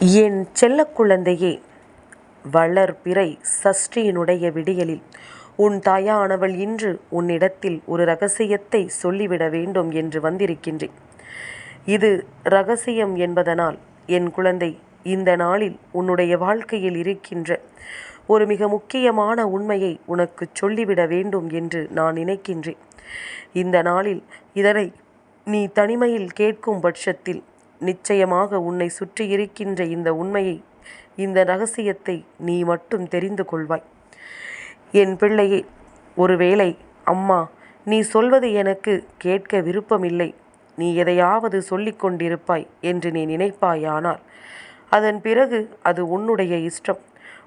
என் செல்ல குழந்தையே வளர்பிறை சஷ்டியினுடைய விடியலில். உன் தாயானவள் இன்று உன்னிடத்தில் ஒரு ரகசியத்தை சொல்லிவிட வேண்டும் என்று வந்திருக்கின்றேன். இது ரகசியம் என்பதனால் என் குழந்தை இந்த நாளில் உன்னுடைய வாழ்க்கையில் இருக்கின்ற ஒரு மிக முக்கியமான உண்மையை உனக்குச் சொல்லிவிட வேண்டும் என்று நான் நினைக்கின்றேன். இந்த நாளில் இதனை நீ தனிமையில் கேட்கும் பட்சத்தில் நிச்சயமாக உன்னை சுற்றி இருக்கின்ற இந்த உண்மையை இந்த ரகசியத்தை நீ மட்டும் தெரிந்து கொள்வாய். என் பிள்ளையே ஒருவேளை அம்மா நீ சொல்வது எனக்கு கேட்க விருப்பமில்லை. நீ எதையாவது சொல்லிக் கொண்டிருப்பாய் என்று நீ நினைப்பாயானால் அதன் பிறகு அது உன்னுடைய இஷ்டம்.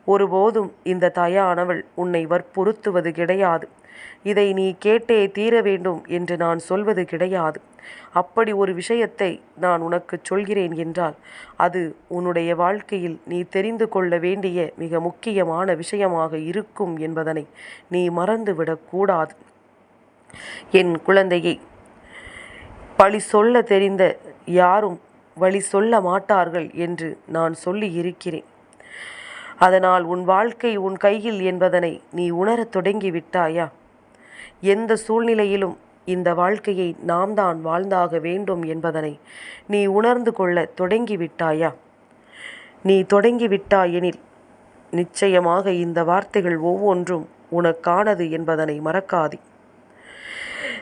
ஒருபோதும் இந்த தாயானவள் உன்னை வற்புறுத்துவது கிடையாது. இதை நீ கேட்டே தீர வேண்டும் என்று நான் சொல்வது கிடையாது. அப்படி ஒரு விஷயத்தை நான் உனக்கு சொல்கிறேன் என்றால் அது உன்னுடைய வாழ்க்கையில் நீ தெரிந்து கொள்ள வேண்டிய மிக முக்கியமான விஷயமாக இருக்கும் என்பதனை நீ மறந்துவிடக்கூடாது என் குழந்தையை பழி சொல்ல தெரிந்த யாரும் வழி சொல்ல மாட்டார்கள் என்று நான் சொல்லி இருக்கிறேன் அதனால் உன் வாழ்க்கை உன் கையில் என்பதனை நீ உணரத் தொடங்கி விட்டாயா? எந்த சூழ்நிலையிலும் இந்த வாழ்க்கையை நாம் தான் வாழ்ந்தாக வேண்டும் என்பதனை நீ உணர்ந்து கொள்ள தொடங்கிவிட்டாயா? நீ தொடங்கிவிட்டாயெனில் நிச்சயமாக இந்த வார்த்தைகள் ஒவ்வொன்றும் உனக்கானது என்பதனை மறக்காதே.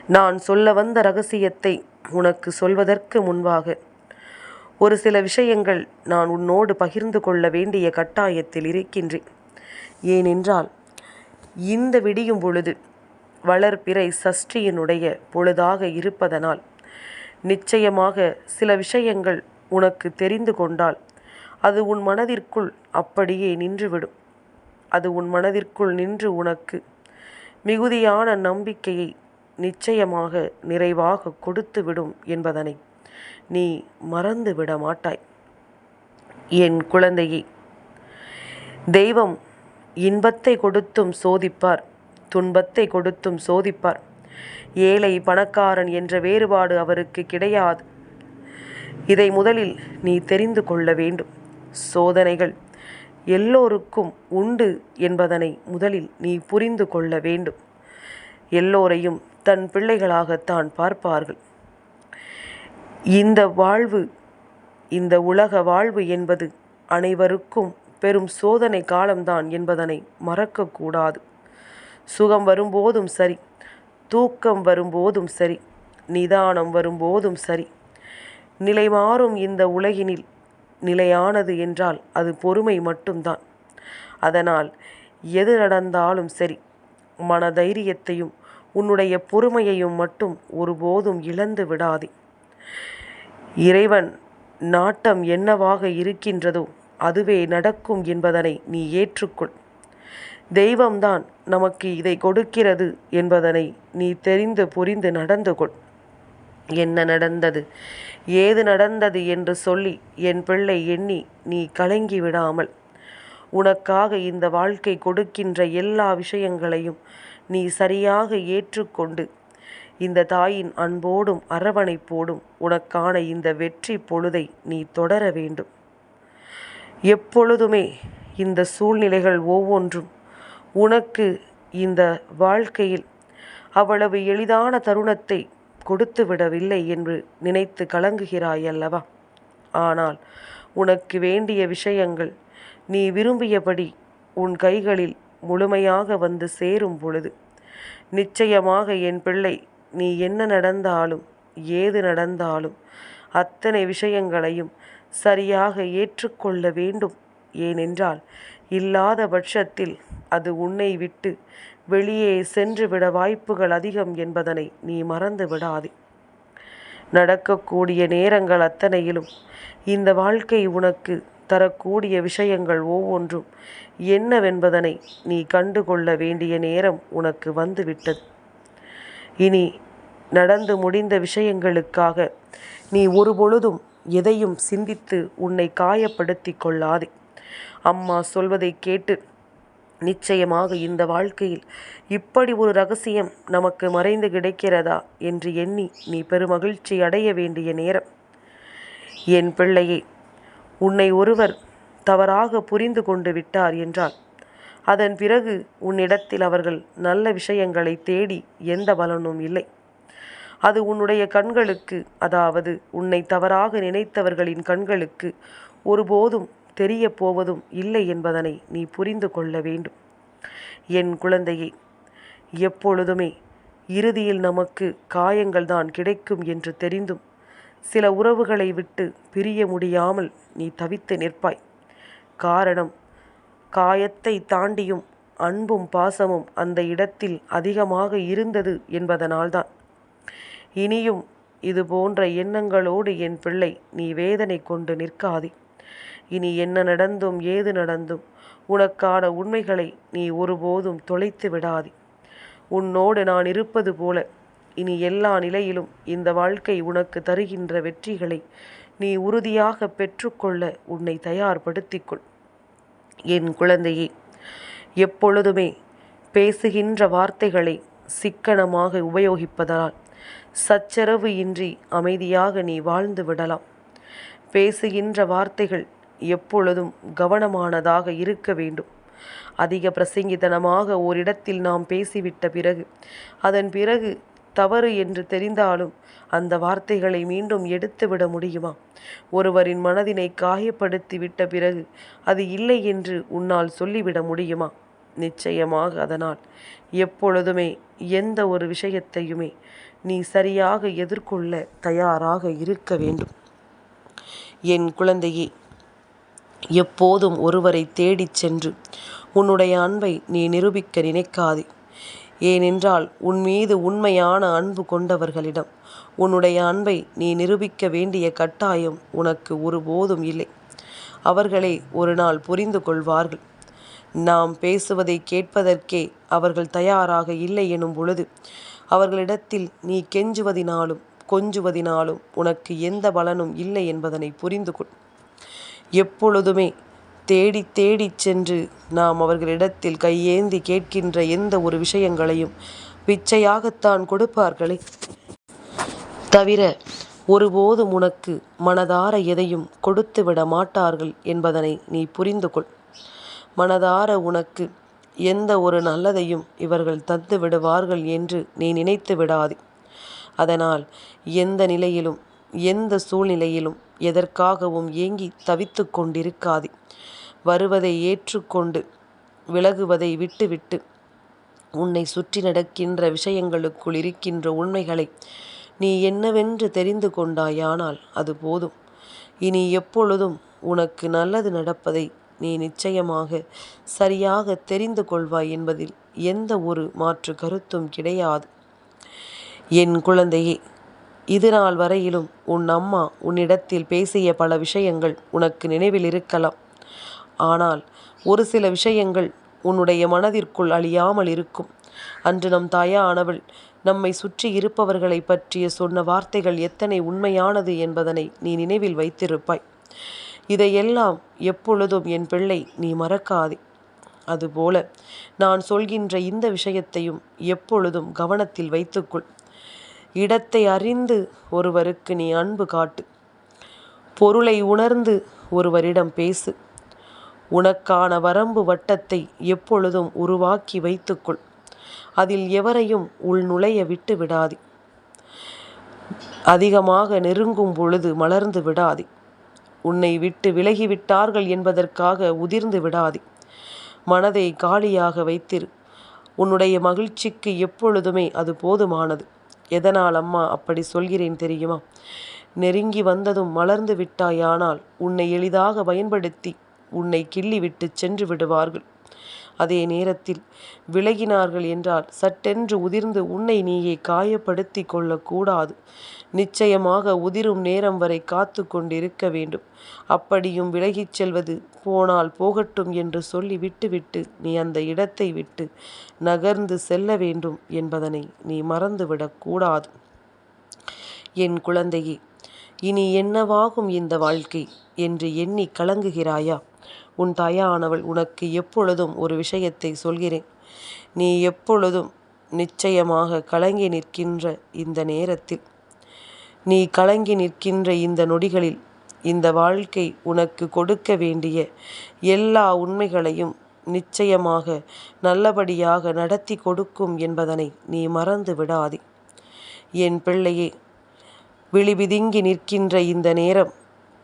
நான் சொல்ல வந்த ரகசியத்தை உனக்கு சொல்வதற்கு முன்பாக ஒரு சில விஷயங்கள் நான் உன்னோடு பகிர்ந்து கொள்ள வேண்டிய கட்டாயத்தில் இருக்கின்றேன். ஏனென்றால் இந்த விடியும் பொழுது வளர்பிறை சஷ்டியினுடைய பொழுதாக இருப்பதனால் நிச்சயமாக சில விஷயங்கள் உனக்கு தெரிந்து கொண்டால் அது உன் மனதிற்குள் அப்படியே நின்றுவிடும். அது உன் மனதிற்குள் நின்று உனக்கு மிகுதியான நம்பிக்கையை நிச்சயமாக நிறைவாக கொடுத்துவிடும் என்பதனை நீ மறந்து விட மாட்டாய். என் குழந்தையே தெய்வம் இன்பத்தை கொடுத்தும் சோதிப்பார். துன்பத்தை கொடுத்தும் சோதிப்பார். ஏழை பணக்காரன் என்ற வேறுபாடு அவருக்கு கிடையாது. இதை முதலில் நீ தெரிந்து கொள்ள வேண்டும். சோதனைகள் எல்லோருக்கும் உண்டு என்பதனை முதலில் நீ புரிந்து கொள்ள வேண்டும். எல்லோரையும் தன் பிள்ளைகளாகத்தான் பார்ப்பார்கள். இந்த வாழ்வு இந்த உலக வாழ்வு என்பது அனைவருக்கும் பெரும் சோதனை காலம்தான் என்பதனை மறக்கக்கூடாது. சுகம் வரும்போதும் சரி. தூக்கம் வரும்போதும் சரி. நிதானம் வரும்போதும் சரி. நிலை மாறும் இந்த உலகினில். நிலையானது என்றால் அது பொறுமை மட்டும்தான். அதனால் எது நடந்தாலும் சரி. மனதைரியத்தையும் உன்னுடைய பொறுமையையும் மட்டும் ஒருபோதும் இழந்து விடாதே. இறைவன் நாட்டம் என்னவாக இருக்கின்றதோ அதுவே நடக்கும் என்பதனை நீ ஏற்றுக்கொள். தெய்வம்தான் நமக்கு இதை கொடுக்கிறது என்பதனை நீ தெரிந்து புரிந்து நடந்து கொள். என்ன நடந்தது? ஏது நடந்தது என்று சொல்லி என் பிள்ளை எண்ணி நீ கலங்கி விடாமல் உனக்காக இந்த வாழ்க்கை கொடுக்கின்ற எல்லா விஷயங்களையும் நீ சரியாக ஏற்றுக்கொண்டு இந்த தாயின் அன்போடும் அரவணைப்போடும் உனக்கான இந்த வெற்றி பொழுதை நீ தொடர வேண்டும். எப்பொழுதுமே இந்த சூழ்நிலைகள் ஒவ்வொன்றும். உனக்கு இந்த வாழ்க்கையில் அவ்வளவு எளிதான தருணத்தை கொடுத்து விடவில்லை என்று நினைத்து கலங்குகிறாய் அல்லவா ஆனால் உனக்கு வேண்டிய விஷயங்கள் நீ விரும்பியபடி உன் கைகளில் முழுமையாக வந்து சேரும் பொழுது நிச்சயமாக என் பிள்ளை நீ என்ன நடந்தாலும் ஏது நடந்தாலும் அத்தனை விஷயங்களையும் சரியாக ஏற்றுக்கொள்ள வேண்டும் ஏனென்றால் இல்லாத பட்சத்தில் அது உன்னை விட்டு வெளியே சென்றுவிட வாய்ப்புகள் அதிகம் என்பதனை நீ மறந்து விடாதே. நடக்கக்கூடிய நேரங்கள் அத்தனையிலும் இந்த வாழ்க்கை உனக்கு தரக்கூடிய விஷயங்கள் ஒவ்வொன்றும் என்னவென்பதனை நீ கண்டுகொள்ள வேண்டிய நேரம் உனக்கு வந்துவிட்டது. இனி நடந்து முடிந்த விஷயங்களுக்காக நீ ஒருபொழுதும் எதையும் சிந்தித்து உன்னை காயப்படுத்தி கொள்ளாதே. அம்மா சொல்வதை கேட்டு நிச்சயமாக இந்த வாழ்க்கையில் இப்படி ஒரு ரகசியம் நமக்கு மறைந்து கிடைக்கிறதா என்று எண்ணி நீ பெருமகிழ்ச்சி அடைய வேண்டிய நேரம். என் பிள்ளையே உன்னை ஒருவர் தவறாக புரிந்து கொண்டு விட்டார் என்றால் அதன் பிறகு உன்னிடத்தில் அவர்கள் நல்ல விஷயங்களை தேடி எந்த பலனும் இல்லை. அது உன்னுடைய கண்களுக்கு அதாவது உன்னை தவறாக நினைத்தவர்களின் கண்களுக்கு ஒருபோதும் தெரியப் போவதும் இல்லை என்பதனை நீ புரிந்து கொள்ள வேண்டும். என் குழந்தையே எப்பொழுதுமே இறுதியில் நமக்கு காயங்கள்தான் கிடைக்கும் என்று தெரிந்தும் சில உறவுகளை விட்டு பிரிய முடியாமல் நீ தவித்து நிற்பாய். காரணம் காயத்தை தாண்டியும் அன்பும் பாசமும் அந்த இடத்தில் அதிகமாக இருந்தது என்பதனால்தான். இனியும் இது போன்ற எண்ணங்களோடு என் பிள்ளை நீ வேதனை கொண்டு நிற்காதே. இனி என்ன நடந்தும் ஏது நடந்தும் உனக்கான உண்மைகளை நீ ஒருபோதும் தொலைத்து விடாதே. உன்னோடு நான் இருப்பது போல இனி எல்லா நிலையிலும் இந்த வாழ்க்கை உனக்கு தருகின்ற வெற்றிகளை நீ உறுதியாக பெற்றுக்கொள்ள உன்னை தயார்படுத்திக்கொள். என் குழந்தையே எப்பொழுதுமே பேசுகின்ற வார்த்தைகளை சிக்கனமாக உபயோகிப்பதனால் சச்சரவு இன்றி அமைதியாக நீ வாழ்ந்து விடலாம். பேசுகின்ற வார்த்தைகள் எப்பொழுதும் கவனமானதாக இருக்க வேண்டும். அதிக பிரசங்கித்தனமாக ஓரிடத்தில் நாம் பேசிவிட்ட பிறகு அதன் பிறகு தவறு என்று தெரிந்தாலும் அந்த வார்த்தைகளை மீண்டும் எடுத்துவிட முடியுமா? ஒருவரின் மனதினை காயப்படுத்தி விட்ட பிறகு அது இல்லை என்று உன்னால் சொல்லிவிட முடியுமா? நிச்சயமாக அதனால். எப்பொழுதுமே எந்த ஒரு விஷயத்தையுமே நீ சரியாக எதிர்கொள்ள தயாராக இருக்க வேண்டும். என் குழந்தையே எப்போதும் ஒருவரை தேடிச் சென்று உன்னுடைய அன்பை நீ நிரூபிக்க நினைக்காதே. ஏனென்றால் உன் மீது உண்மையான அன்பு கொண்டவர்களிடம் உன்னுடைய அன்பை நீ நிரூபிக்க வேண்டிய கட்டாயம் உனக்கு ஒருபோதும் இல்லை. அவர்களே ஒரு நாள் புரிந்து கொள்வார்கள். நாம் பேசுவதை கேட்பதற்கே அவர்கள் தயாராக இல்லை எனும் பொழுது அவர்களிடத்தில் நீ கெஞ்சுவதினாலும் கொஞ்சுவதினாலும் உனக்கு எந்த பலனும் இல்லை என்பதனை புரிந்து கொள் எப்பொழுதுமே தேடி தேடிச் சென்று நாம் அவர்களிடத்தில் கையேந்தி கேட்கின்ற எந்த ஒரு விஷயங்களையும் பிச்சையாகத்தான் கொடுப்பார்களே. தவிர ஒருபோதும் உனக்கு மனதார எதையும் கொடுத்து விட மாட்டார்கள் என்பதனை நீ புரிந்து கொள். மனதார உனக்கு எந்த ஒரு நல்லதையும் இவர்கள் தந்து விடுவார்கள் என்று நீ நினைத்து விடாதே. அதனால் எந்த நிலையிலும் எந்த சூழ்நிலையிலும் எதற்காகவும் ஏங்கி தவித்து கொண்டிருக்காதே. வருவதை ஏற்றுக்கொண்டு விலகுவதை விட்டுவிட்டு உன்னை சுற்றி நடக்கின்ற விஷயங்களுக்குள் இருக்கின்ற உண்மைகளை நீ என்னவென்று தெரிந்து கொண்டாயானால் அது போதும். இனி எப்பொழுதும் உனக்கு நல்லது நடப்பதை நீ நிச்சயமாக சரியாக தெரிந்து கொள்வாய் என்பதில் எந்த ஒரு மாற்று கருத்தும் கிடையாது. என் குழந்தையே இது நாள் வரையிலும் உன் அம்மா உன்னிடத்தில் பேசிய பல விஷயங்கள் உனக்கு நினைவில் இருக்கலாம். ஆனால் ஒரு சில விஷயங்கள் உன்னுடைய மனதிற்குள் அழியாமல் இருக்கும். அன்று நம் தாயானவள் நம்மை சுற்றி இருப்பவர்களை பற்றிய சொன்ன வார்த்தைகள் எத்தனை உண்மையானது என்பதனை நீ நினைவில் வைத்திருப்பாய். இதையெல்லாம் எப்பொழுதும் என் பிள்ளை நீ மறக்காதே. அதுபோல நான் சொல்கின்ற இந்த விஷயத்தையும் எப்பொழுதும் கவனத்தில் வைத்துக்கொள். இடத்தை அறிந்து ஒருவருக்கு நீ அன்பு காட்டு. பொருளை உணர்ந்து ஒருவரிடம் பேசு. உனக்கான வரம்பு வட்டத்தை எப்பொழுதும் உருவாக்கி வைத்துக்கொள். அதில் எவரையும் உள் நுழைய விட்டு விடாதே. அதிகமாக நெருங்கும் பொழுது மலர்ந்து விடாதே. உன்னை விட்டு விலகிவிட்டார்கள் என்பதற்காக உதிர்ந்து விடாதே. மனதை காலியாக வைத்திரு. உன்னுடைய மகிழ்ச்சிக்கு எப்பொழுதுமே அது போதுமானது. எதனால் அம்மா அப்படி சொல்கிறேன் தெரியுமா? நெருங்கி வந்ததும் மலர்ந்து விட்டாயானால் உன்னை எளிதாக பயன்படுத்தி உன்னை கிள்ளிவிட்டு சென்று விடுவார்கள். அதே நேரத்தில் விலகினார்கள் என்றால் சட்டென்று உதிர்ந்து உன்னை நீயே காயப்படுத்தி கொள்ளக்கூடாது. நிச்சயமாக உதிரும் நேரம் வரை காத்து கொண்டிருக்க வேண்டும். அப்படியும் விலகிச் செல்வது போனால் போகட்டும் என்று சொல்லி விட்டுவிட்டு நீ அந்த இடத்தை விட்டு நகர்ந்து செல்ல வேண்டும் என்பதனை நீ மறந்துவிடக்கூடாது என் குழந்தையே இனி என்னவாகும் இந்த வாழ்க்கை? என்று எண்ணி கலங்குகிறாயா? உன் தாயானவள் உனக்கு எப்பொழுதும் ஒரு விஷயத்தை சொல்கிறேன். நீ எப்பொழுதும் நிச்சயமாக கலங்கி நிற்கின்ற இந்த நேரத்தில் நீ கலங்கி நிற்கின்ற இந்த நொடிகளில் இந்த வாழ்க்கை உனக்கு கொடுக்க வேண்டிய எல்லா உண்மைகளையும் நிச்சயமாக நல்லபடியாக நடத்தி கொடுக்கும் என்பதனை நீ மறந்து விடாதே. என் பிள்ளையே விழிபிதுங்கி நிற்கின்ற இந்த நேரம்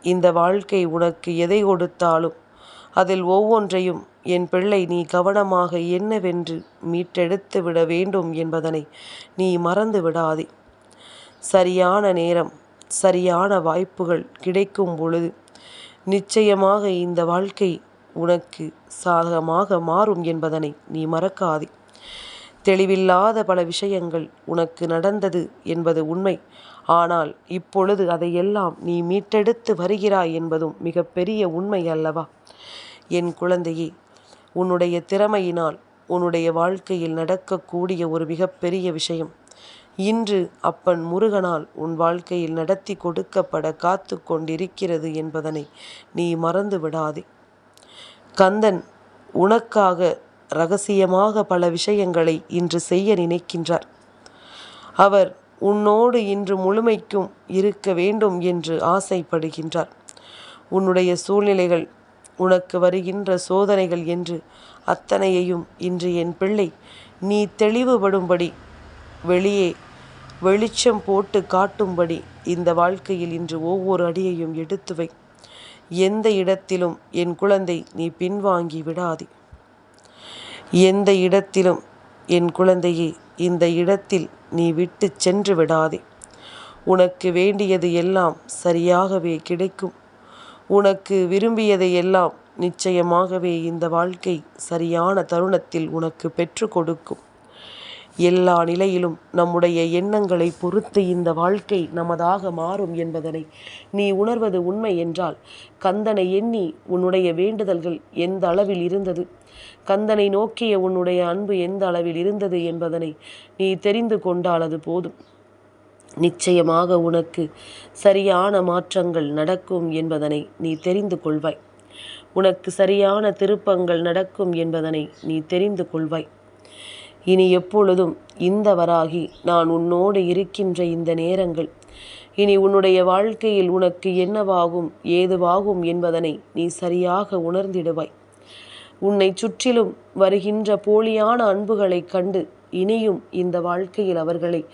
இந்த வாழ்க்கை உனக்கு எதை கொடுத்தாலும் அதில் ஒவ்வொன்றையும் என் பிள்ளை நீ கவனமாக என்னவென்று மீட்டெடுத்து விட வேண்டும் என்பதனை நீ மறந்து விடாதே. சரியான நேரம் சரியான வாய்ப்புகள் கிடைக்கும் பொழுது நிச்சயமாக இந்த வாழ்க்கை உனக்கு சாதகமாக மாறும் என்பதனை நீ மறக்காதே. தெளிவில்லாத பல விஷயங்கள் உனக்கு நடந்தது என்பது உண்மை. ஆனால் இப்பொழுது அதையெல்லாம் நீ மீட்டெடுத்து வருகிறாய் என்பதும் மிகப்பெரிய உண்மை அல்லவா? என் குழந்தையே உன்னுடைய திறமையினால் உன்னுடைய வாழ்க்கையில் நடக்கக்கூடிய ஒரு மிகப்பெரிய விஷயம். இன்று அப்பன் முருகனால் உன் வாழ்க்கையில் நடத்தி கொடுக்கப்பட காத்து கொண்டிருக்கிறது என்பதனை நீ மறந்து விடாதே. கந்தன் உனக்காக ரகசியமாக பல விஷயங்களை இன்று செய்ய நினைக்கின்றார். அவர் உன்னோடு இன்று முழுமைக்கும் இருக்க வேண்டும் என்று ஆசைப்படுகின்றார். உன்னுடைய சூழ்நிலைகள் உனக்கு வருகின்ற சோதனைகள் என்று அத்தனையையும் இன்று என் பிள்ளை நீ தெளிவுபடும்படி வெளியே வெளிச்சம் போட்டு காட்டும்படி இந்த வாழ்க்கையில் இன்று ஒவ்வொரு அடியையும் எடுத்து வை. எந்த இடத்திலும் என் குழந்தை நீ பின்வாங்கி விடாதே. எந்த இடத்திலும் என் குழந்தையே இந்த இடத்தில் நீ விட்டு சென்று விடாதே. உனக்கு வேண்டியது எல்லாம் சரியாகவே கிடைக்கும். உனக்கு விரும்பியதை எல்லாம் நிச்சயமாகவே இந்த வாழ்க்கை சரியான தருணத்தில் உனக்கு பெற்று கொடுக்கும். எல்லா நிலையிலும் நம்முடைய எண்ணங்களை பொறுத்து இந்த வாழ்க்கை நமதாக மாறும் என்பதனை நீ உணர்வது உண்மை என்றால் கந்தனை எண்ணி உன்னுடைய வேண்டுதல்கள் எந்த அளவில் இருந்தது? கந்தனை நோக்கிய உன்னுடைய அன்பு எந்த அளவில் இருந்தது என்பதனை நீ தெரிந்து கொண்டால் அது போதும். நிச்சயமாக உனக்கு சரியான மாற்றங்கள் நடக்கும் என்பதனை நீ தெரிந்து கொள்வாய். உனக்கு சரியான திருப்பங்கள் நடக்கும் என்பதனை நீ தெரிந்து கொள்வாய். இனி எப்பொழுதும் இந்த வராகி நான் உன்னோடு இருக்கின்ற இந்த நேரங்கள். இனி உன்னுடைய வாழ்க்கையில் உனக்கு என்னவாகும் ஏதுவாகும் என்பதனை நீ சரியாக உணர்ந்திடுவாய். உன்னை சுற்றிலும் வருகின்ற போலியான அன்புகளைக் கண்டு இனியும் இந்த வாழ்க்கையில் அவர்களை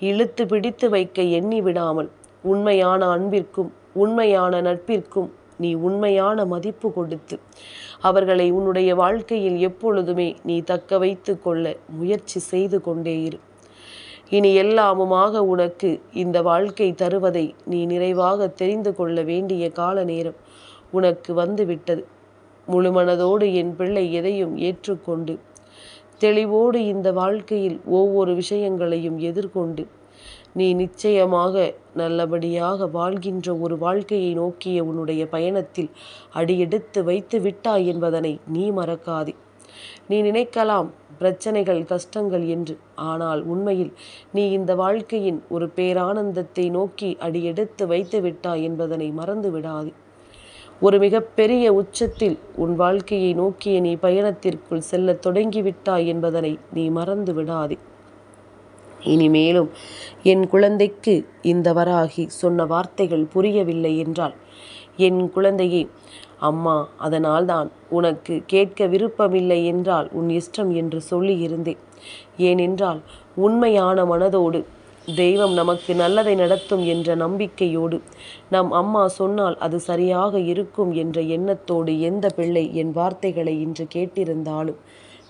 இழுத்து பிடித்து வைக்க எண்ணி விடாமல் உண்மையான அன்பிற்கும் உண்மையான நட்பிற்கும் நீ உண்மையான மதிப்பு கொடுத்து அவர்களை உன்னுடைய வாழ்க்கையில் எப்பொழுதுமே நீ தக்க வைத்து கொள்ள முயற்சி செய்து கொண்டே இரு. இனி எல்லாமுமாக உனக்கு இந்த வாழ்க்கை தருவதை நீ நிறைவாக தெரிந்து கொள்ள வேண்டிய கால நேரம் உனக்கு வந்துவிட்டது. முழுமனதோடு என் பிள்ளை எதையும் ஏற்றுக்கொண்டு தெளிவோடு இந்த வாழ்க்கையில் ஒவ்வொரு விஷயங்களையும் எதிர்கொண்டு நீ நிச்சயமாக நல்லபடியாக வாழ்கின்ற ஒரு வாழ்க்கையை நோக்கிய உன்னுடைய பயணத்தில் அடியெடுத்து வைத்து விட்டாய் என்பதனை நீ மறக்காதே. நீ நினைக்கலாம் பிரச்சனைகள் கஷ்டங்கள் என்று. ஆனால் உண்மையில் நீ இந்த வாழ்க்கையின் ஒரு பேரானந்தத்தை நோக்கி அடியெடுத்து வைத்து விட்டாய் என்பதனை மறந்து விடாதே. ஒரு மிகப்பெரிய உச்சத்தில் உன் வாழ்க்கையை நோக்கிய நீ பயணத்திற்குள் செல்ல தொடங்கிவிட்டாய் என்பதனை நீ மறந்து விடாதே. இனிமேலும் என் குழந்தைக்கு இந்த வராகி சொன்ன வார்த்தைகள் புரியவில்லை என்றால் என் குழந்தையே அம்மா அதனால்தான் உனக்கு கேட்க விருப்பமில்லை என்றால் உன் இஷ்டம் என்று சொல்லியிருந்தேன். ஏனென்றால் உண்மையான மனதோடு தெய்வம் நமக்கு நல்லதை நடத்தும் என்ற நம்பிக்கையோடு நம் அம்மா சொன்னால் அது சரியாக இருக்கும் என்ற எண்ணத்தோடு எந்த பிள்ளை என் வார்த்தைகளை இன்று கேட்டிருந்தாலும்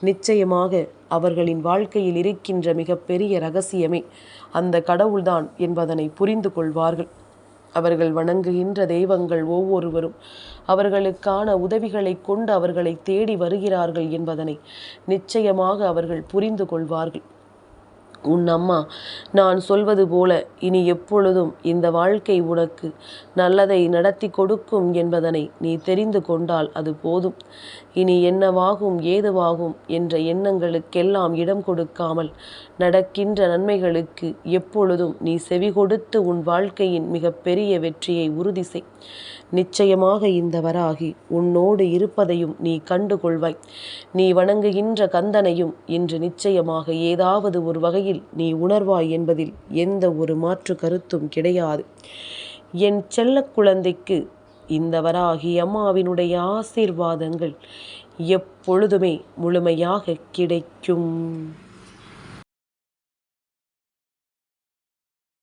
நிச்சயமாக அவர்களின் வாழ்க்கையில் இருக்கின்ற மிகப்பெரிய ரகசியமே அந்த கடவுள்தான் என்பதனை புரிந்து கொள்வார்கள். அவர்கள் வணங்குகின்ற தெய்வங்கள் ஒவ்வொருவரும் அவர்களுக்கான உதவிகளை கொண்டு அவர்களை தேடி வருகிறார்கள் என்பதனை நிச்சயமாக அவர்கள் புரிந்து கொள்வார்கள். உன் அம்மா நான் சொல்வது போல இனி எப்பொழுதும் இந்த வாழ்க்கை உனக்கு நல்லதை நடத்தி கொடுக்கும் என்பதனை நீ தெரிந்து கொண்டால் அது போதும். இனி என்னவாகும் ஏதுவாகும் என்ற எண்ணங்களுக்கெல்லாம் இடம் கொடுக்காமல் நடக்கின்ற நன்மைகளுக்கு எப்பொழுதும் நீ செவி கொடுத்து உன் வாழ்க்கையின் மிகப்பெரிய வெற்றியை உறுதி செய். நிச்சயமாக இந்த வராகி உன்னோடு இருப்பதையும் நீ கண்டு கொள்வாய் நீ வணங்குகின்ற கந்தனையும் இன்று நிச்சயமாக ஏதாவது ஒரு வகையில் நீ உணர்வாய் என்பதில் எந்த ஒரு மாற்று கருத்தும் கிடையாது. என் செல்ல குழந்தைக்கு இந்த வராகி அம்மாவினுடைய ஆசீர்வாதங்கள் எப்பொழுதுமே முழுமையாக கிடைக்கும்.